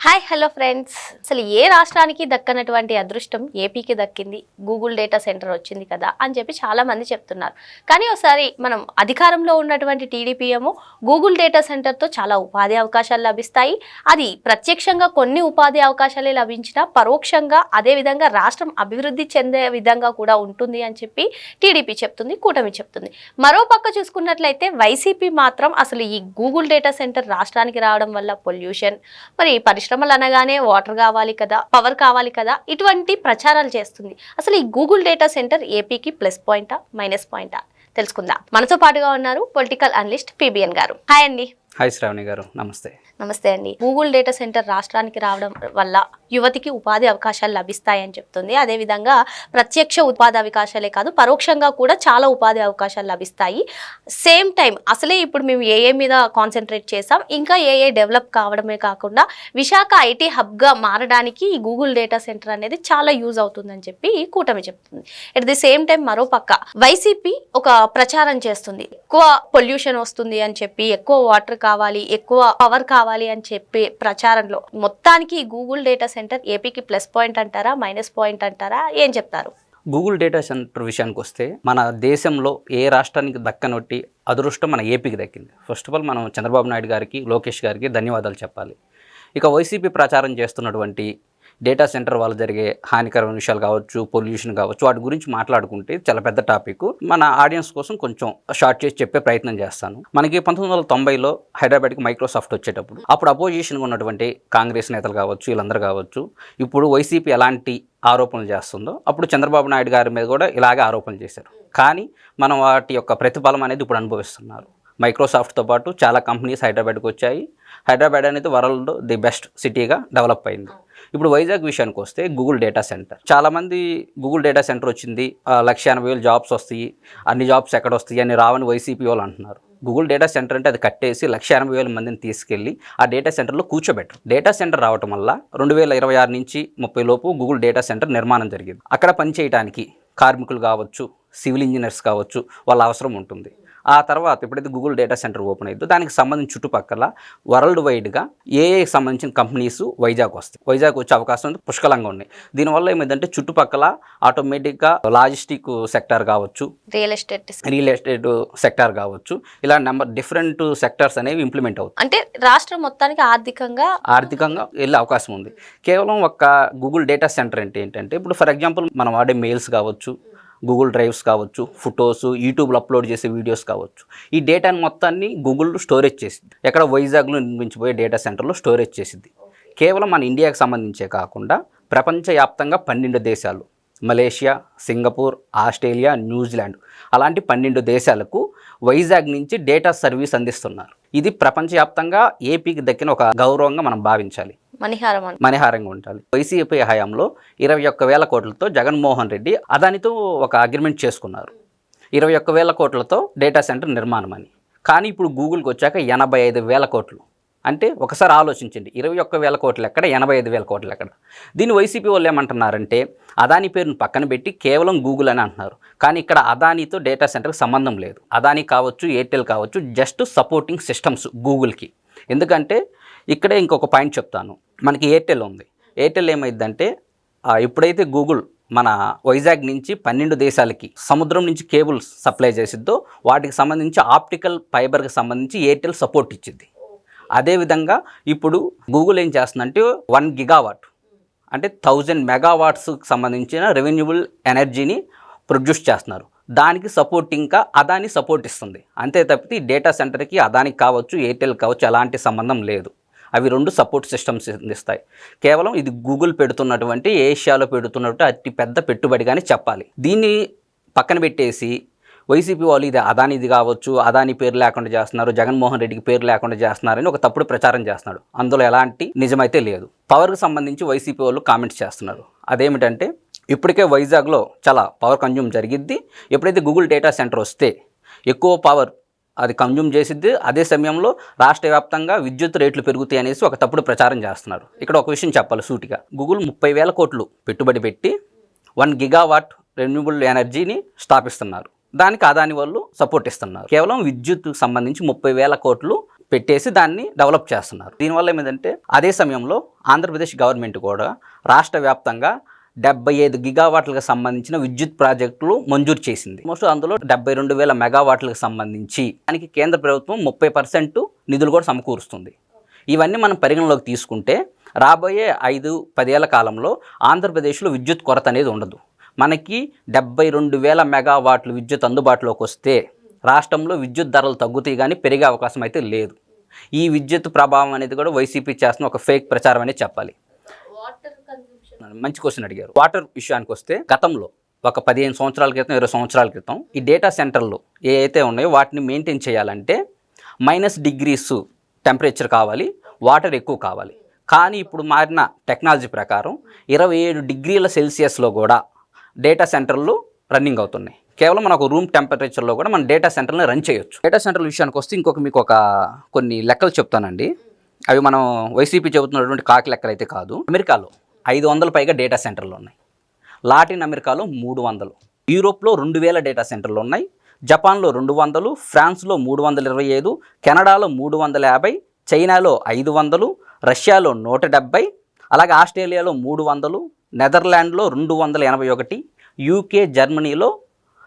Hi hello friends అసలు ఏ రాష్ట్రానికి దక్కనటువంటి అదృష్టం ఏపీకి దక్కింది? గూగుల్ డేటా సెంటర్ వచ్చింది కదా అని చెప్పి చాలామంది చెప్తున్నారు. కానీ ఒకసారి మనం అధికారంలో ఉన్నటువంటి టీడీపీ గూగుల్ డేటా సెంటర్తో చాలా ఉపాధి అవకాశాలు లభిస్తాయి. అది ప్రత్యక్షంగా కొన్ని ఉపాధి అవకాశాలే లభించినా పరోక్షంగా అదే విధంగా రాష్ట్రం అభివృద్ధి చెందే విధంగా కూడా ఉంటుంది అని చెప్పి టీడీపీ చెప్తుంది కూటమి చెప్తుంది. మరో పక్క చూసుకున్నట్లయితే వైసీపీ మాత్రం అసలు ఈ గూగుల్ డేటా సెంటర్ రాష్ట్రానికి రావడం వల్ల పొల్యూషన్ మరి పరిశ్రమలు అనగానే వాటర్ కావాలి కదా పవర్ కావాలి కదా ఇటువంటి ప్రచారాలు చేస్తుంది. అసలు ఈ గూగుల్ డేటా సెంటర్ ఏపీకి ప్లస్ పాయింటా మైనస్ పాయింటా? తెలుసుకుందాం. మనతో పాటుగా ఉన్నారు political analyst PBN garu. Hi అండి. హాయ్ శ్రావణి గారు. నమస్తే. నమస్తే అండి. గూగుల్ డేటా సెంటర్ రాష్ట్రానికి రావడం వల్ల యువతికి ఉపాధి అవకాశాలు లభిస్తాయని చెప్తుంది. అదేవిధంగా ప్రత్యక్ష ఉపాధి అవకాశాలే కాదు పరోక్షంగా కూడా చాలా ఉపాధి అవకాశాలు లభిస్తాయి. సేమ్ టైం అసలే ఇప్పుడు మేము ఏఏ మీద కాన్సన్ట్రేట్ చేసాం ఇంకా ఏఏ డెవలప్ కావడమే కాకుండా విశాఖ ఐటీ హబ్గా మారడానికి ఈ గూగుల్ డేటా సెంటర్ అనేది చాలా యూజ్ అవుతుందని చెప్పి కూటమి చెప్తుంది. అట్ ది సేమ్ టైం మరో పక్క వైసీపీ ఒక ప్రచారం చేస్తుంది. ఎక్కువ పొల్యూషన్ వస్తుంది అని చెప్పి ఎక్కువ వాటర్ కావాలి ఎక్కువ పవర్ కావాలి అని చెప్పి ప్రచారంలో మొత్తానికి గూగుల్ డేటా సెంటర్ ఏపీకి ప్లస్ పాయింట్ అంటారా మైనస్ పాయింట్ అంటారా ఏం చెప్తారు? గూగుల్ డేటా సెంటర్ విషయానికి వస్తే మన దేశంలో ఏ రాష్ట్రానికి దక్కనొట్టి అదృష్టం మన ఏపీకి దక్కింది. ఫస్ట్ ఆఫ్ ఆల్ మనం చంద్రబాబు నాయుడు గారికి లోకేష్ గారికి ధన్యవాదాలు చెప్పాలి. ఇక వైసీపీ ప్రచారం చేస్తున్నటువంటి డేటా సెంటర్ వల్ల జరిగే హానికరమైన విషయాలు కావచ్చు పొల్యూషన్ కావచ్చు వాటి గురించి మాట్లాడుకుంటే చాలా పెద్ద టాపిక్. మన ఆడియన్స్ కోసం కొంచెం షార్ట్ చేసి చెప్పే ప్రయత్నం చేస్తాను. మనకి పంతొమ్మిది వందల తొంభైలో హైదరాబాద్కి మైక్రోసాఫ్ట్ వచ్చేటప్పుడు అప్పుడు అపోజిషన్గా ఉన్నటువంటి కాంగ్రెస్ నేతలు కావచ్చు వీళ్ళందరూ కావచ్చు ఇప్పుడు వైసీపీ ఎలాంటి ఆరోపణలు చేస్తుందో అప్పుడు చంద్రబాబు నాయుడు గారి మీద కూడా ఇలాగే ఆరోపణలు చేశారు. కానీ మనం వాటి యొక్క ప్రతిఫలం అనేది ఇప్పుడు అనుభవిస్తున్నారు. మైక్రోసాఫ్ట్తో పాటు చాలా కంపెనీస్ హైదరాబాద్కి వచ్చాయి. హైదరాబాద్ అనేది వరల్డ్ ది బెస్ట్ సిటీగా డెవలప్ అయింది. ఇప్పుడు వైజాగ్ విషయానికి వస్తే గూగుల్ డేటా సెంటర్ చాలామంది గూగుల్ డేటా సెంటర్ వచ్చింది లక్ష ఎనభై వేలు జాబ్స్ వస్తాయి అన్ని జాబ్స్ ఎక్కడ వస్తాయి అని రావని వైసీపీ వాళ్ళు అంటున్నారు. గూగుల్ డేటా సెంటర్ అంటే అది కట్టేసి లక్ష ఎనభై వేల మందిని తీసుకెళ్ళి ఆ డేటా సెంటర్లో కూర్చోబెట్టరు డేటా సెంటర్ రావటం వల్ల రెండు వేల ఇరవై ఆరు నుంచి ముప్పై లోపు గూగుల్ డేటా సెంటర్ నిర్మాణం జరిగింది. అక్కడ పనిచేయడానికి కార్మికులు కావచ్చు సివిల్ ఇంజనీర్స్ కావచ్చు వాళ్ళ అవసరం ఉంటుంది. ఆ తర్వాత ఎప్పుడైతే గూగుల్ డేటా సెంటర్ ఓపెన్ అయిందో దానికి సంబంధించి చుట్టుపక్కల వరల్డ్ వైడ్గా ఏఏ సంబంధించిన కంపెనీస్ వైజాగ్ వస్తాయి. వైజాగ్ వచ్చే అవకాశం ఉంది పుష్కలంగా ఉన్నాయి దీనివల్ల ఏమైందంటే చుట్టుపక్కల ఆటోమేటిక్గా లాజిస్టిక్ సెక్టార్ కావచ్చు real estate real estate sector కావచ్చు ఇలా నెంబర్ డిఫరెంట్ సెక్టార్స్ అనేవి ఇంప్లిమెంట్ అవుతాయి. అంటే రాష్ట్రం మొత్తానికి ఆర్థికంగా ఆర్థికంగా వెళ్ళే అవకాశం ఉంది. కేవలం ఒక గూగుల్ డేటా సెంటర్ అంటే ఏంటంటే ఇప్పుడు ఫర్ ఎగ్జాంపుల్ మనం వాడే మెయిల్స్ కావచ్చు గూగుల్ డ్రైవ్స్ కావచ్చు ఫొటోస్ యూట్యూబ్లో అప్లోడ్ చేసే వీడియోస్ కావచ్చు. ఈ డేటాని మొత్తాన్ని గూగుల్ స్టోరేజ్ చేసింది. ఎక్కడ వైజాగ్లో నిర్మించిపోయే డేటా సెంటర్లో స్టోరేజ్ చేసింది. కేవలం మన ఇండియాకి సంబంధించే కాకుండా ప్రపంచవ్యాప్తంగా పన్నెండు దేశాలు మలేషియా సింగపూర్ ఆస్ట్రేలియా న్యూజిలాండ్ అలాంటి పన్నెండు దేశాలకు వైజాగ్ నుంచి డేటా సర్వీస్ అందిస్తున్నారు. ఇది ప్రపంచవ్యాప్తంగా ఏపీకి దక్కిన ఒక గౌరవంగా మనం భావించాలి. మణిహారం మణిహారంగా ఉండాలి. వైసీపీ హయాంలో ఇరవై ఒక్క వేల కోట్లతో జగన్మోహన్ రెడ్డి అదానితో ఒక అగ్రిమెంట్ చేసుకున్నారు. ఇరవై ఒక్క వేల కోట్లతో డేటా సెంటర్ నిర్మాణం అని కానీ ఇప్పుడు గూగుల్కి వచ్చాక ఎనభై ఐదు వేల కోట్లు. అంటే ఒకసారి ఆలోచించండి. ఇరవై ఒక్క వేల కోట్లు ఎక్కడ ఎనభై ఐదు వేల కోట్లు ఎక్కడ? దీన్ని వైసీపీ వాళ్ళు ఏమంటున్నారంటే అదాని పేరును పక్కన పెట్టి కేవలం గూగుల్ అని అంటున్నారు. కానీ ఇక్కడ అదానితో డేటా సెంటర్కి సంబంధం లేదు. అదాని కావచ్చు ఎయిర్టెల్ కావచ్చు జస్ట్ సపోర్టింగ్ సిస్టమ్స్ గూగుల్కి ఎందుకంటే ఇక్కడే ఇంకొక పాయింట్ చెప్తాను. మనకి ఎయిర్టెల్ ఉంది. ఎయిర్టెల్ ఏమైందంటే ఎప్పుడైతే గూగుల్ మన వైజాగ్ నుంచి పన్నెండు దేశాలకి సముద్రం నుంచి కేబుల్స్ సప్లై చేసిద్దో వాటికి సంబంధించి ఆప్టికల్ ఫైబర్కి సంబంధించి ఎయిర్టెల్ సపోర్ట్ ఇచ్చింది అదేవిధంగా ఇప్పుడు గూగుల్ ఏం చేస్తుందంటే వన్ గిగావాట్ అంటే థౌజండ్ మెగావాట్స్కి సంబంధించిన రెవెన్యూబుల్ ఎనర్జీని ప్రొడ్యూస్ చేస్తున్నారు. దానికి సపోర్ట్ ఇంకా అదాని సపోర్ట్ ఇస్తుంది. అంతే తప్పితే ఈ డేటా సెంటర్కి అదానికి కావచ్చు ఎయిర్టెల్ కావచ్చు ఎలాంటి సంబంధం లేదు. అవి రెండు సపోర్ట్ సిస్టమ్స్ అందిస్తాయి. కేవలం ఇది గూగుల్ పెడుతున్నటువంటి ఏషియాలో పెడుతున్నటువంటి అతి పెద్ద పెట్టుబడిగానే చెప్పాలి. దీన్ని పక్కన పెట్టేసి వైసీపీ వాళ్ళు ఇది అదానిది కావచ్చు అదాని పేరు లేకుండా చేస్తున్నారు జగన్మోహన్ రెడ్డికి పేరు లేకుండా చేస్తున్నారని ఒక తప్పుడు ప్రచారం చేస్తున్నాడు. అందులో ఎలాంటి నిజమైతే లేదు. పవర్కి సంబంధించి వైసీపీ వాళ్ళు కామెంట్స్ చేస్తున్నారు. అదేమిటంటే ఇప్పటికే వైజాగ్లో చాలా పవర్ కన్జ్యూమ్ జరిగిద్ది. ఎప్పుడైతే గూగుల్ డేటా సెంటర్ వస్తే ఎక్కువ పవర్ అది కన్జ్యూమ్ చేసిద్ది అదే సమయంలో రాష్ట్ర వ్యాప్తంగా విద్యుత్ రేట్లు పెరుగుతాయి అనేసి ఒక తప్పుడు ప్రచారం చేస్తున్నారు. ఇక్కడ ఒక విషయం చెప్పాలి సూటిగా. గూగుల్ ముప్పై వేల కోట్లు పెట్టుబడి పెట్టి వన్ గిగావాట్ రెన్యూబుల్ ఎనర్జీని స్థాపిస్తున్నారు. దానికి అదాని వాళ్ళు సపోర్ట్ ఇస్తున్నారు. కేవలం విద్యుత్ సంబంధించి ముప్పై వేల కోట్లు పెట్టేసి దాన్ని డెవలప్ చేస్తున్నారు. దీనివల్ల ఏమిటంటే అదే సమయంలో ఆంధ్రప్రదేశ్ గవర్నమెంట్ కూడా రాష్ట్ర వ్యాప్తంగా డెబ్బై ఐదు గిగావాట్లకు సంబంధించిన విద్యుత్ ప్రాజెక్టులు మంజూరు చేసింది. మోస్ట్ అందులో డెబ్బై రెండు వేల మెగావాట్లకు సంబంధించి దానికి కేంద్ర ప్రభుత్వం ముప్పై పర్సెంట్ నిధులు కూడా సమకూరుస్తుంది. ఇవన్నీ మనం పరిగణలోకి తీసుకుంటే రాబోయే ఐదు పదేళ్ళ కాలంలో ఆంధ్రప్రదేశ్లో విద్యుత్ కొరత అనేది ఉండదు. మనకి డెబ్బై రెండు వేల మెగావాట్లు విద్యుత్ అందుబాటులోకి వస్తే రాష్ట్రంలో విద్యుత్ ధరలు తగ్గుతాయి కానీ పెరిగే అవకాశం అయితే లేదు. ఈ విద్యుత్ ప్రభావం అనేది కూడా వైసీపీ చేస్తున్న ఒక ఫేక్ ప్రచారం అనేది చెప్పాలి. మంచి క్వశ్చన్ అడిగారు. వాటర్ విషయానికి వస్తే గతంలో ఒక పదిహేను సంవత్సరాల క్రితం ఇరవై సంవత్సరాల క్రితం ఈ డేటా సెంటర్లు ఏ అయితే ఉన్నాయో వాటిని మెయింటైన్ చేయాలంటే మైనస్ డిగ్రీస్ టెంపరేచర్ కావాలి వాటర్ ఎక్కువ కావాలి. కానీ ఇప్పుడు మారిన టెక్నాలజీ ప్రకారం ఇరవై ఏడు డిగ్రీల సెల్సియస్లో కూడా డేటా సెంటర్లు రన్నింగ్ అవుతున్నాయి. కేవలం మనకు రూమ్ టెంపరేచర్లో కూడా మన డేటా సెంటర్ని రన్ చేయొచ్చు. డేటా సెంటర్ల విషయానికి వస్తే ఇంకొక మీకు ఒక కొన్ని లెక్కలు చెప్తానండి. అవి మనం వైసీపీ చెబుతున్నటువంటి కాకి లెక్కలు అయితే కాదు. అమెరికాలో ఐదు వందల పైగా డేటా సెంటర్లు ఉన్నాయి. లాటిన్ అమెరికాలో మూడు వందలు. యూరోప్లో రెండు వేల డేటా సెంటర్లు ఉన్నాయి. జపాన్లో రెండు వందలు. ఫ్రాన్స్లో మూడు వందల ఇరవై ఐదు. కెనడాలో మూడు వందల యాభై. చైనాలో ఐదు వందలు. రష్యాలో నూట డెబ్బై. అలాగే ఆస్ట్రేలియాలో మూడు వందలు నెదర్లాండ్లో రెండు వందల ఎనభై ఒకటి యూకే జర్మనీలో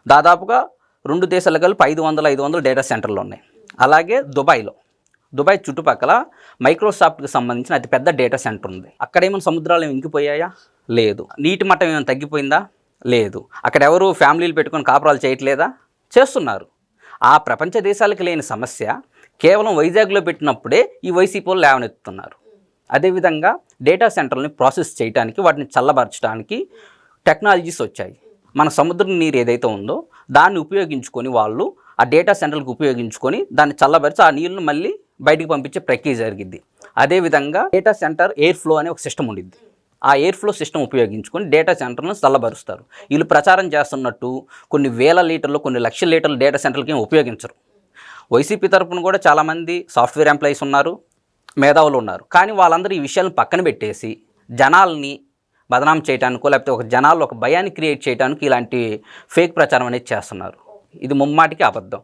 దాదాపుగా రెండు దేశాలు కలిపి ఐదు వందల ఐదు వందల డేటా సెంటర్లు ఉన్నాయి. అలాగే దుబాయ్లో దుబాయ్ చుట్టుపక్కల మైక్రోసాఫ్ట్కి సంబంధించిన అతిపెద్ద డేటా సెంటర్ ఉంది. అక్కడ ఏమైనా సముద్రాలు ఇంకిపోయాయా? లేదు. నీటి మట్టం ఏమైనా తగ్గిపోయిందా? లేదు. అక్కడ ఎవరు ఫ్యామిలీలు పెట్టుకొని కాపురాలు చేయట్లేదా? చేస్తున్నారు. ఆ ప్రపంచ దేశాలకు లేని సమస్య కేవలం వైజాగ్లో పెట్టినప్పుడే ఈ వైసీపీ వాళ్ళు లేవనెత్తుతున్నారు. అదేవిధంగా డేటా సెంటర్ని ప్రాసెస్ చేయడానికి వాటిని చల్లబరచడానికి టెక్నాలజీస్ వచ్చాయి. మన సముద్ర నీరు ఏదైతే ఉందో దాన్ని ఉపయోగించుకొని వాళ్ళు ఆ డేటా సెంటర్లకు ఉపయోగించుకొని దాన్ని చల్లబరిచి ఆ నీళ్ళను మళ్ళీ బయటికి పంపించే ప్రక్రియ జరిగింది అదేవిధంగా డేటా సెంటర్ ఎయిర్ ఫ్లో అనే ఒక సిస్టమ్ ఉండిద్ది. ఆ ఎయిర్ ఫ్లో సిస్టమ్ ఉపయోగించుకొని డేటా సెంటర్ను చల్లబరుస్తారు. వీళ్ళు ప్రచారం చేస్తున్నట్టు కొన్ని వేల లీటర్లు కొన్ని లక్షల లీటర్ల డేటా సెంటర్లకి ఉపయోగించరు. వైసీపీ తరపున కూడా చాలామంది సాఫ్ట్వేర్ ఎంప్లాయీస్ ఉన్నారు. మేధావులు ఉన్నారు. కానీ వాళ్ళందరూ ఈ విషయాలను పక్కన పెట్టేసి జనాల్ని బదనాం చేయడానికో లేకపోతే ఒక జనాల్లో ఒక భయాన్ని క్రియేట్ చేయడానికి ఇలాంటి ఫేక్ ప్రచారం అనేది చేస్తున్నారు. ఇది ముమ్మాటికి అబద్ధం.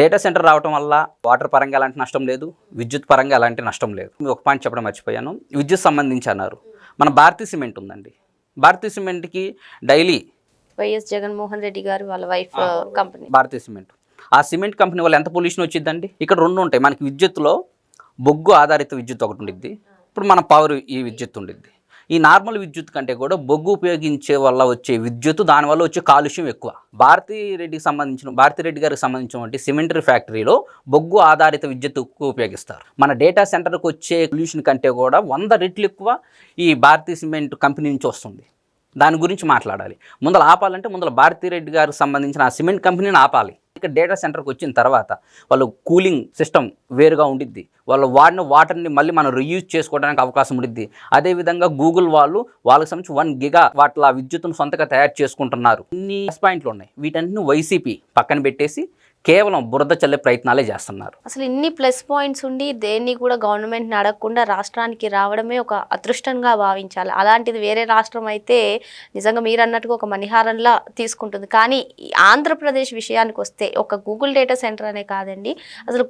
డేటా సెంటర్ రావటం వల్ల వాటర్ పరంగా ఎలాంటి నష్టం లేదు విద్యుత్ పరంగా ఎలాంటి నష్టం లేదు. ఒక పాయింట్ చెప్పడం మర్చిపోయాను. విద్యుత్ సంబంధించి అన్నారు. మన భారతీయ సిమెంట్ ఉందండి. భారతీయ సిమెంట్కి డైలీ వైఎస్ జగన్మోహన్ రెడ్డి గారు వాళ్ళ వైఫ్ కంపెనీ. భారతీయ సిమెంట్. ఆ సిమెంట్ కంపెనీ వల్ల ఎంత పొల్యూషన్ వచ్చిందండి ఇక్కడ రెండు ఉంటాయి. మనకి విద్యుత్తులో బొగ్గు ఆధారిత విద్యుత్ ఒకటి ఉండిద్ది. ఇప్పుడు మన పవర్ ఈ విద్యుత్ ఉండిద్ది. ఈ నార్మల్ విద్యుత్ కంటే కూడా బొగ్గు ఉపయోగించే వల్ల వచ్చే విద్యుత్ దానివల్ల వచ్చే కాలుష్యం ఎక్కువ. భారతీ రెడ్డికి సంబంధించిన భారతీ రెడ్డి గారికి సంబంధించినటువంటి సిమెంటరీ ఫ్యాక్టరీలో బొగ్గు ఆధారిత విద్యుత్ ఎక్కువ ఉపయోగిస్తారు. మన డేటా సెంటర్కి వచ్చే పొల్యూషన్ కంటే కూడా వంద రెట్లు ఎక్కువ ఈ భారతీ సిమెంట్ కంపెనీ నుంచి వస్తుంది. దాని గురించి మాట్లాడాలి. ముందర ఆపాలంటే ముందర భారతీ రెడ్డి గారికి సంబంధించిన ఆ సిమెంట్ కంపెనీని ఆపాలి. ఇక డేటా సెంటర్కి వచ్చిన తర్వాత వాళ్ళు కూలింగ్ సిస్టమ్ వేరుగా ఉండిద్ది. వాళ్ళు వాడిన వాటర్ని మళ్ళీ మనం రీయూజ్ చేసుకోవడానికి అవకాశం ఉండిద్ది. అదేవిధంగా గూగుల్ వాళ్ళు వాళ్ళకి సంబంధించి వన్ గిగా వాటిలో ఆ విద్యుత్తును సొంతగా తయారు చేసుకుంటున్నారు. ఇన్ని పాయింట్లు ఉన్నాయి. వీటన్నిటిని వైసీపీ పక్కన పెట్టేసి కేవలం బురద చల్లే ప్రయత్నాలే చేస్తున్నారు. అసలు ఇన్ని ప్లస్ పాయింట్స్ ఉండి దేన్ని కూడా గవర్నమెంట్ని అడగకుండా రాష్ట్రానికి రావడమే ఒక అదృష్టంగా భావించాలి. అలాంటిది వేరే రాష్ట్రం అయితే నిజంగా మీరు అన్నట్టుగా ఒక మణిహారంలా తీసుకుంటుంది. కానీ ఆంధ్రప్రదేశ్ విషయానికి వస్తే ఒక గూగుల్ డేటా సెంటర్ అనే కాదండి. అసలు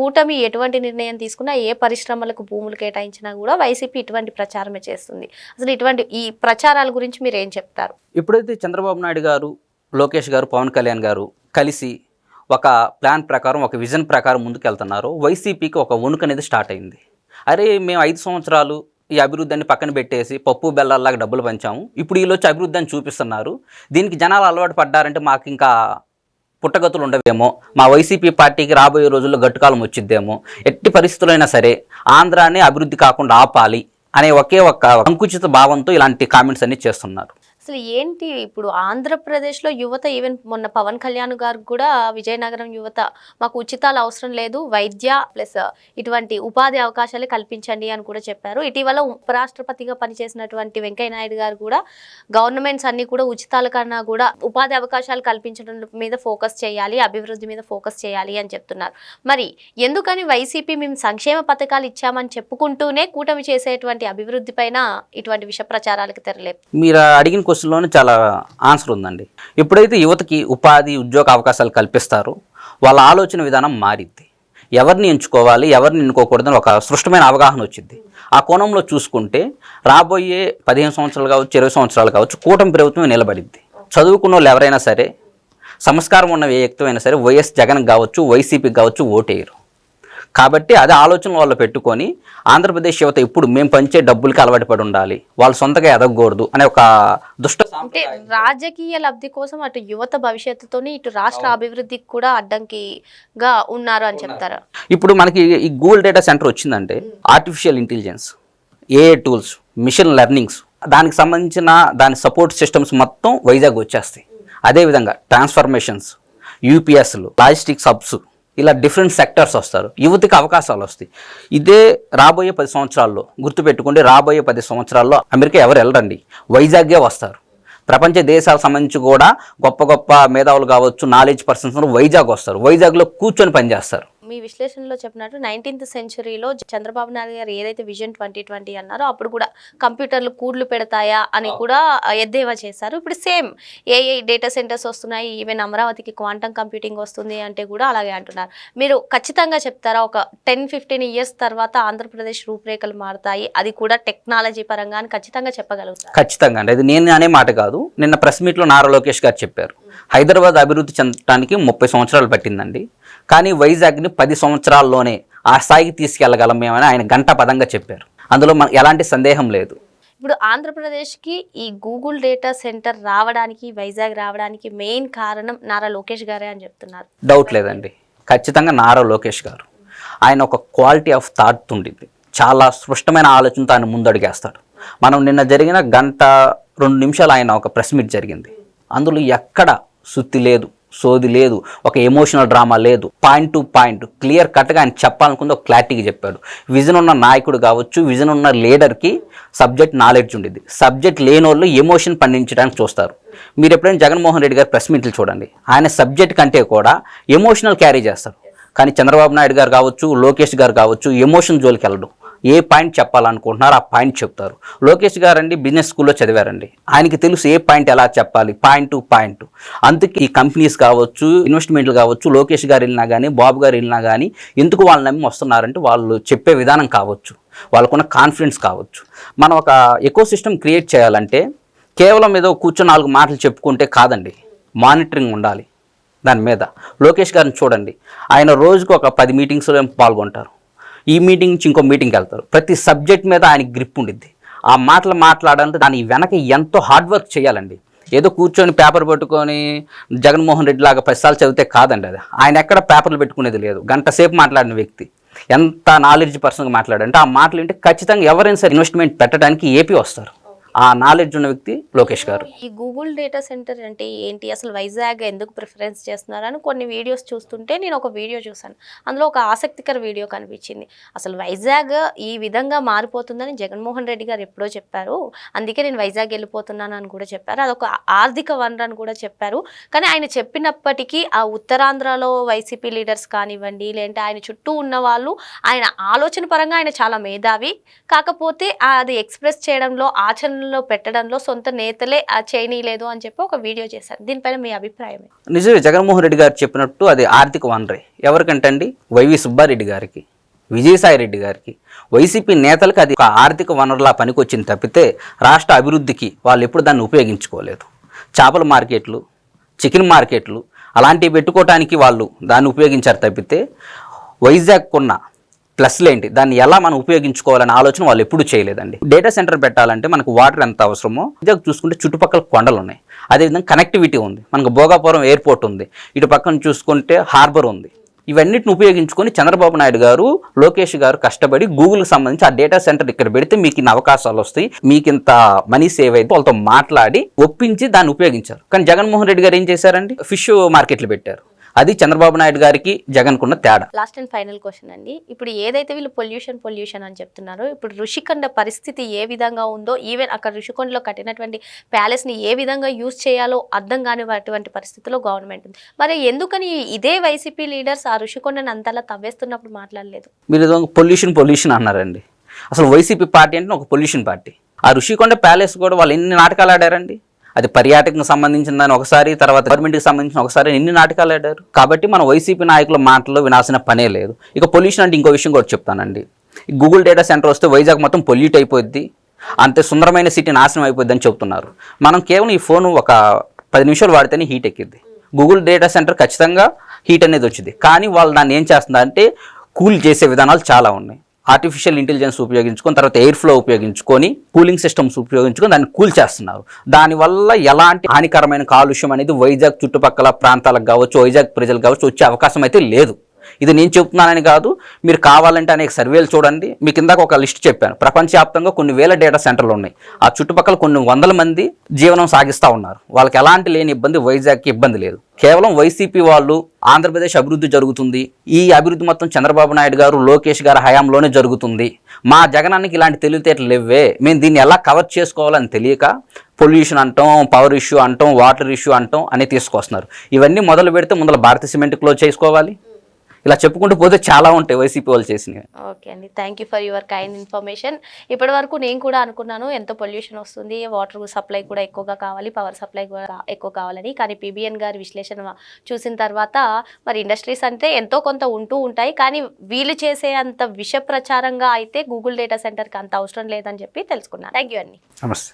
కూటమి ఎటువంటి నిర్ణయం తీసుకున్నా ఏ పరిశ్రమలకు భూములు కేటాయించినా కూడా వైసీపీ ఇటువంటి ప్రచారమే చేస్తుంది. అసలు ఇటువంటి ఈ ప్రచారాల గురించి మీరు ఏం చెప్తారు? ఎప్పుడైతే చంద్రబాబు నాయుడు గారు లోకేష్ గారు పవన్ కళ్యాణ్ గారు కలిసి ఒక ప్లాన్ ప్రకారం ఒక విజన్ ప్రకారం ముందుకెళ్తున్నారు. వైసీపీకి ఒక వణుకు అనేది స్టార్ట్ అయింది. అరే మేము ఐదు సంవత్సరాలు ఈ అభివృద్ధిని పక్కన పెట్టేసి పప్పు బెల్లాల్లాగా డబ్బులు పంచాము. ఇప్పుడు ఈలోచి అభివృద్ధిని అభివృద్ధి అని చూపిస్తున్నారు. దీనికి జనాలు అలవాటు పడ్డారంటే మాకు ఇంకా పుట్టగతులు ఉండవేమో. మా వైసీపీ పార్టీకి రాబోయే రోజుల్లో గట్టుకాలం వచ్చిద్దేమో. ఎట్టి పరిస్థితులైనా సరే ఆంధ్రానే అభివృద్ధి కాకుండా ఆపాలి అనే ఒకే ఒక సంకుచిత భావంతో ఇలాంటి కామెంట్స్ అన్ని చేస్తున్నారు. అసలు ఏంటి ఇప్పుడు ఆంధ్రప్రదేశ్లో యువత ఈవెన్ మొన్న పవన్ కళ్యాణ్ గారు కూడా విజయనగరం యువత మాకు ఉచితాలు అవసరం లేదు వైద్య ప్లస్ ఇటువంటి ఉపాధి అవకాశాలు కల్పించండి అని కూడా చెప్పారు. ఇటీవల ఉపరాష్ట్రపతిగా పనిచేసినటువంటి వెంకయ్య నాయుడు గారు కూడా గవర్నమెంట్స్ అన్ని కూడా ఉచితాల కన్నా కూడా ఉపాధి అవకాశాలు కల్పించడం మీద ఫోకస్ చేయాలి అభివృద్ధి మీద ఫోకస్ చేయాలి అని చెప్తున్నారు. మరి ఎందుకని వైసీపీ మేము సంక్షేమ పథకాలు ఇచ్చామని చెప్పుకుంటూనే కూటమి చేసేటువంటి అభివృద్ధి పైన ఇటువంటి విష ప్రచారాలకు తెరలేదు మీరు అడిగిన క్వశ్చన్లోనే చాలా ఆన్సర్ ఉందండి. ఎప్పుడైతే యువతకి ఉపాధి ఉద్యోగ అవకాశాలు కల్పిస్తారో వాళ్ళ ఆలోచన విధానం మారిద్ది. ఎవరిని ఎంచుకోవాలి ఎవరిని ఎన్నుకోకూడదని ఒక సృష్టమైన అవగాహన వచ్చింది ఆ కోణంలో చూసుకుంటే రాబోయే పదిహేను సంవత్సరాలు కావచ్చు ఇరవై సంవత్సరాలు కావచ్చు కూటమి ప్రభుత్వం నిలబడిద్ది. చదువుకున్న వాళ్ళు ఎవరైనా సరే సంస్కారం ఉన్న ఏ వ్యక్తమైనా సరే వైఎస్ జగన్ కావచ్చు వైసీపీకి కావచ్చు ఓటేయరు. కాబట్టి అదే ఆలోచన వాళ్ళు పెట్టుకొని ఆంధ్రప్రదేశ్ యువత ఇప్పుడు మేము పంచే డబ్బులకి అలవాటు పడి ఉండాలి. వాళ్ళు సొంతగా ఎదగకూడదు అనే ఒక దుష్ట అంటే రాజకీయ లబ్ధి కోసం అటు యువత భవిష్యత్తుతోని ఇటు రాష్ట్ర అభివృద్ధికి కూడా అడ్డంకిగా ఉన్నారు అని చెప్తారా? ఇప్పుడు మనకి ఈ గూగుల్ డేటా సెంటర్ వచ్చిందంటే ఆర్టిఫిషియల్ ఇంటెలిజెన్స్ ఏఏ టూల్స్ మిషన్ లెర్నింగ్స్ దానికి సంబంధించిన దాని సపోర్ట్ సిస్టమ్స్ మొత్తం వైజాగ్ వచ్చేస్తాయి. అదేవిధంగా ట్రాన్స్ఫర్మేషన్స్ యూపీఎస్లు లాజిస్టిక్స్ హబ్స్ ఇలా డిఫరెంట్ సెక్టర్స్ వస్తారు. యువతికి అవకాశాలు వస్తాయి. ఇదే రాబోయే పది సంవత్సరాల్లో గుర్తుపెట్టుకుంటే రాబోయే పది సంవత్సరాల్లో అమెరికా ఎవరు వెళ్ళరండి? వైజాగ్గే వస్తారు. ప్రపంచ దేశాలకు సంబంధించి కూడా గొప్ప గొప్ప మేధావులు కావచ్చు నాలెడ్జ్ పర్సన్స్ వైజాగ్ వస్తారు. వైజాగ్లో కూర్చొని పనిచేస్తారు. మీ విశ్లేషణలో చెప్పినట్టు నైన్టీన్త్ సెంచరీలో చంద్రబాబు నాయుడు గారు ఏదైతే విజన్ ట్వంటీ ట్వంటీ అన్నారో అప్పుడు కూడా కంప్యూటర్లు కూడ్లు పెడతాయా అని కూడా ఎద్దేవా చేశారు. ఇప్పుడు సేమ్ ఏఐ డేటా సెంటర్స్ వస్తున్నాయి ఈవెన్ అమరావతికి క్వాంటమ్ కంప్యూటింగ్ వస్తుంది అంటే కూడా అలాగే అంటున్నారు. మీరు ఖచ్చితంగా చెప్తారా ఒక టెన్ ఫిఫ్టీన్ ఇయర్స్ తర్వాత ఆంధ్రప్రదేశ్ రూపురేఖలు మారుతాయి అది కూడా టెక్నాలజీ పరంగా అని ఖచ్చితంగా చెప్పగలుగుతారు? ఖచ్చితంగా అది నేను అనే మాట కాదు. నిన్న ప్రెస్ మీట్లో నారా లోకేష్ గారు చెప్పారు. హైదరాబాద్ అభివృద్ధి చెందడానికి ముప్పై సంవత్సరాలు పట్టిందండి. కానీ వైజాగ్ని పది సంవత్సరాల్లోనే ఆ స్థాయికి తీసుకెళ్ళగలం మేమని ఆయన గంట పదంగా చెప్పారు. అందులో మన ఎలాంటి సందేహం లేదు. ఇప్పుడు ఆంధ్రప్రదేశ్కి ఈ గూగుల్ డేటా సెంటర్ రావడానికి వైజాగ్ రావడానికి మెయిన్ కారణం నారా లోకేష్ గారే అని చెప్తున్నారు. డౌట్ లేదండి. ఖచ్చితంగా నారా లోకేష్ గారు. ఆయన ఒక క్వాలిటీ ఆఫ్ థాట్ ఉండింది చాలా స్పష్టమైన ఆలోచనతో ఆయన ముందడుగేస్తాడు. మనం నిన్న జరిగిన గంట రెండు నిమిషాలు ఆయన ఒక ప్రెస్ మీట్ జరిగింది. అందులో ఎక్కడ సుత్తి లేదు. సోది లేదు ఒక ఎమోషనల్ డ్రామా లేదు. పాయింట్ టు పాయింట్ క్లియర్ కట్గా ఆయన చెప్పాలనుకుంది ఒక క్లారిటీగా చెప్పాడు. విజన్ ఉన్న నాయకుడు కావచ్చు విజన్ ఉన్న లీడర్కి సబ్జెక్ట్ నాలెడ్జ్ ఉండేది. సబ్జెక్ట్ లేని వాళ్ళు ఎమోషన్ పండించడానికి చూస్తారు. మీరు ఎప్పుడైనా జగన్మోహన్ రెడ్డి గారి ప్రెస్ మీట్లు చూడండి. ఆయన సబ్జెక్ట్ కంటే కూడా ఎమోషనల్ క్యారీ చేస్తారు. కానీ చంద్రబాబు నాయుడు గారు కావచ్చు లోకేష్ గారు కావచ్చు ఎమోషన్ జోలికి వెళ్ళడం. ఏ పాయింట్ చెప్పాలనుకుంటున్నారో ఆ పాయింట్ చెప్తారు. లోకేష్ గారండి బిజినెస్ స్కూల్లో చదివారండి. ఆయనకి తెలుసు ఏ పాయింట్ ఎలా చెప్పాలి. Point to point. అందుకే ఈ కంపెనీస్ కావచ్చు ఇన్వెస్ట్మెంట్లు కావచ్చు లోకేష్ గారు వెళ్ళినా కానీ బాబు గారు వెళ్ళినా కానీ ఎందుకు వాళ్ళు నమ్మి వస్తున్నారంటే వాళ్ళు చెప్పే విధానం కావచ్చు. వాళ్ళకున్న కాన్ఫిడెన్స్ కావచ్చు. మనం ఒక ఎకో సిస్టమ్ క్రియేట్ చేయాలంటే కేవలం ఏదో కూర్చొని నాలుగు మాటలు చెప్పుకుంటే కాదండి. మానిటరింగ్ ఉండాలి. దాని మీద. లోకేష్ గారిని చూడండి. ఆయన రోజుకు ఒక పది మీటింగ్స్లో పాల్గొంటారు. ఈ మీటింగ్ నుంచి ఇంకో మీటింగ్కి వెళ్తారు. ప్రతి సబ్జెక్ట్ మీద ఆయన గ్రిప్ ఉండిద్ది. ఆ మాటలు మాట్లాడాలంటే దాని వెనక ఎంతో హార్డ్ వర్క్ చేయాలండి. ఏదో కూర్చొని పేపర్ పట్టుకొని జగన్మోహన్ రెడ్డి లాగా ప్రశ్నలు చదివితే కాదండి అది. ఆయన ఎక్కడ పేపర్లు పెట్టుకునేది లేదు. గంట సేపు మాట్లాడిన వ్యక్తి. ఎంత నాలెడ్జ్ పర్సన్గా మాట్లాడంటే ఆ మాటలు ఏంటి ఖచ్చితంగా ఎవరైనా సరే ఇన్వెస్ట్మెంట్ పెట్టడానికి ఏపీ వస్తారు. ఆ నాలెడ్జ్ ఉన్న వ్యక్తి లోకేష్ గారు. ఈ గూగుల్ డేటా సెంటర్ అంటే ఏంటి? అసలు వైజాగ్ ఎందుకు ప్రిఫరెన్స్ చేస్తున్నారని కొన్ని వీడియోస్ చూస్తుంటే నేను ఒక వీడియో చూశాను. అందులో ఒక ఆసక్తికర వీడియో కనిపించింది. అసలు వైజాగ్ ఈ విధంగా మారిపోతుందని జగన్మోహన్ రెడ్డి గారు ఎప్పుడో చెప్పారు. అందుకే నేను వైజాగ్ వెళ్ళిపోతున్నాను అని కూడా చెప్పారు. అదొక ఆర్థిక వనరు అని కూడా చెప్పారు. కానీ ఆయన చెప్పినప్పటికీ ఆ ఉత్తరాంధ్రలో వైసీపీ లీడర్స్ కానివ్వండి లేదంటే ఆయన చుట్టూ ఉన్న వాళ్ళు ఆయన ఆలోచన పరంగా ఆయన చాలా మేధావి. కాకపోతే అది ఎక్స్ప్రెస్ చేయడంలో ఆచరణలో పెట్టడంలో సొంత నేతలే ఆ చేయనీయలేదు అని చెప్పి ఒక వీడియో చేశారు. దీనిపైన మీ అభిప్రాయం నిజమే జగన్మోహన్ రెడ్డి గారు చెప్పినట్టు అది ఆర్థిక వనరే. ఎవరికంటండి? వైవి సుబ్బారెడ్డి గారికి విజయసాయి రెడ్డి గారికి. వైసీపీ నేతలకు అది ఒక ఆర్థిక వనరులా పనికొచ్చింది తప్పితే రాష్ట్ర అభివృద్ధికి వాళ్ళు ఎప్పుడు దాన్ని ఉపయోగించుకోలేదు. చేపల మార్కెట్లు చికెన్ మార్కెట్లు అలాంటివి పెట్టుకోవటానికి వాళ్ళు దాన్ని ఉపయోగించారు తప్పితే వైజాగ్కున్న ప్లస్లు ఏంటి? దాన్ని ఎలా మనం ఉపయోగించుకోవాలనే ఆలోచన వాళ్ళు ఎప్పుడు చేయలేదండి. డేటా సెంటర్ పెట్టాలంటే మనకు వాటర్ ఎంత అవసరమో వైజాగ్ చూసుకుంటే చుట్టుపక్కల కొండలు ఉన్నాయి. అదేవిధంగా కనెక్టివిటీ ఉంది. మనకు భోగాపురం ఎయిర్పోర్ట్ ఉంది. ఇటు పక్కన చూసుకుంటే హార్బర్ ఉంది. ఇవన్నిటిని ఉపయోగించుకొని చంద్రబాబు నాయుడు గారు లోకేష్ గారు కష్టపడి గూగుల్కి సంబంధించి ఆ డేటా సెంటర్ ఇక్కడ పెడితే మీకు ఇన్ని అవకాశాలు వస్తాయి. మీకు ఇంత మనీ సేవ్ అయితే వాళ్ళతో మాట్లాడి ఒప్పించి దాన్ని ఉపయోగించారు. కానీ జగన్మోహన్ రెడ్డి గారు ఏం చేశారండి? ఫిష్ మార్కెట్లు పెట్టారు. అది చంద్రబాబు నాయుడు గారికి జగన్కున్న తేడా. లాస్ట్ అండ్ ఫైనల్ క్వశ్చన్ అండి. ఇప్పుడు ఏదైతే వీళ్ళు పొల్యూషన్ పొల్యూషన్ అని చెప్తున్నారో ఇప్పుడు ఋషికొండ పరిస్థితి ఏ విధంగా ఉందో ఈవెన్ అక్కడ ఋషికొండలో కట్టినటువంటి ప్యాలెస్ని ఏ విధంగా యూజ్ చేయాలో అర్థం కానిటువంటి పరిస్థితిలో గవర్నమెంట్ ఉంది. మరి ఎందుకని ఇదే వైసీపీ లీడర్స్ ఆ ఋషికొండని అంతలా తవ్వేస్తున్నప్పుడు మాట్లాడలేదు? మీరు పొల్యూషన్ పొల్యూషన్ అన్నారండి. అసలు వైసీపీ పార్టీ అంటే ఒక పొల్యూషన్ పార్టీ. ఆ ఋషికొండ ప్యాలెస్ కూడా వాళ్ళు ఎన్ని నాటకాలు ఆడారండి? అది పర్యాటకం దాన్ని ఒకసారి తర్వాత గవర్నమెంట్కి సంబంధించిన ఒకసారి ఎన్ని నాటకాలు ఆడారు? కాబట్టి మన వైసీపీ నాయకుల మాటలు వినాల్సిన పనే లేదు. ఇక పొల్యూషన్ అంటే ఇంకో విషయం కూడా చెప్తానండి. ఈ గూగుల్ డేటా సెంటర్ వస్తే వైజాగ్ మొత్తం పొల్యూట్ అయిపోద్ది. అంతే సుందరమైన సిటీ నాశనం అయిపోద్ది అని చెప్తున్నారు. మనం కేవలం ఈ ఫోన్ ఒక పది నిమిషాలు వాడితేనే హీట్ ఎక్కిద్ది. గూగుల్ డేటా సెంటర్ ఖచ్చితంగా హీట్ అనేది వచ్చింది కానీ వాళ్ళు దాన్ని ఏం చేస్తుందంటే కూల్ చేసే విధానాలు చాలా ఉన్నాయి. ఆర్టిఫిషియల్ ఇంటెలిజెన్స్ ఉపయోగించుకొని తర్వాత ఎయిర్ ఫ్లో ఉపయోగించుకొని కూలింగ్ సిస్టమ్స్ ఉపయోగించుకొని దాన్ని కూల్ చేస్తున్నారు. దానివల్ల ఎలాంటి హానికరమైన కాలుష్యం అనేది వైజాగ్ చుట్టుపక్కల ప్రాంతాలకు కావచ్చు వైజాగ్ ప్రజలకు కావచ్చు వచ్చే అవకాశం అయితే లేదు. ఇది నేను చెప్తున్నానని కాదు మీరు కావాలంటే అనేక సర్వేలు చూడండి. మీకు ఇందాక ఒక లిస్ట్ చెప్పాను. ప్రపంచవ్యాప్తంగా కొన్ని వేల డేటా సెంటర్లు ఉన్నాయి. ఆ చుట్టుపక్కల కొన్ని వందల మంది జీవనం సాగిస్తూ ఉన్నారు. వాళ్ళకి ఎలాంటి లేని ఇబ్బంది వైజాగ్కి ఇబ్బంది లేదు. కేవలం వైసీపీ వాళ్ళు ఆంధ్రప్రదేశ్ అభివృద్ధి జరుగుతుంది. ఈ అభివృద్ధి మొత్తం చంద్రబాబు నాయుడు గారు లోకేష్ గారి హయాంలోనే జరుగుతుంది. మా జగనానికి ఇలాంటి తెలివితేటలు లేవే మేము దీన్ని ఎలా కవర్ చేసుకోవాలని తెలియక పొల్యూషన్ అంటాం పవర్ ఇష్యూ అంటాం వాటర్ ఇష్యూ అంటాం అని తీసుకొస్తున్నారు. ఇవన్నీ మొదలు పెడితే ముందర భారత సిమెంట్ క్లోజ్ చేసుకోవాలి. ఇలా చెప్పుకుంటూ పోతే చాలా ఉంటాయి వైసీపీ వాళ్ళు చేసినవి. ఓకే అండి. Thank you for your kind information ఇప్పటి వరకు నేను కూడా అనుకున్నాను ఎంతో పొల్యూషన్ వస్తుంది వాటర్ సప్లై కూడా ఎక్కువగా కావాలి పవర్ సప్లై కూడా ఎక్కువ కావాలని. కానీ పీబీఎన్ గారి విశ్లేషణ చూసిన తర్వాత మరి ఇండస్ట్రీస్ అంటే ఎంతో కొంత ఉంటూ ఉంటాయి. కానీ వీళ్ళు చేసే అంత విష ప్రచారంగా అయితే గూగుల్ డేటా సెంటర్కి అంత అవసరం లేదని చెప్పి తెలుసుకున్నాను. థ్యాంక్ యూ అండి. నమస్తే.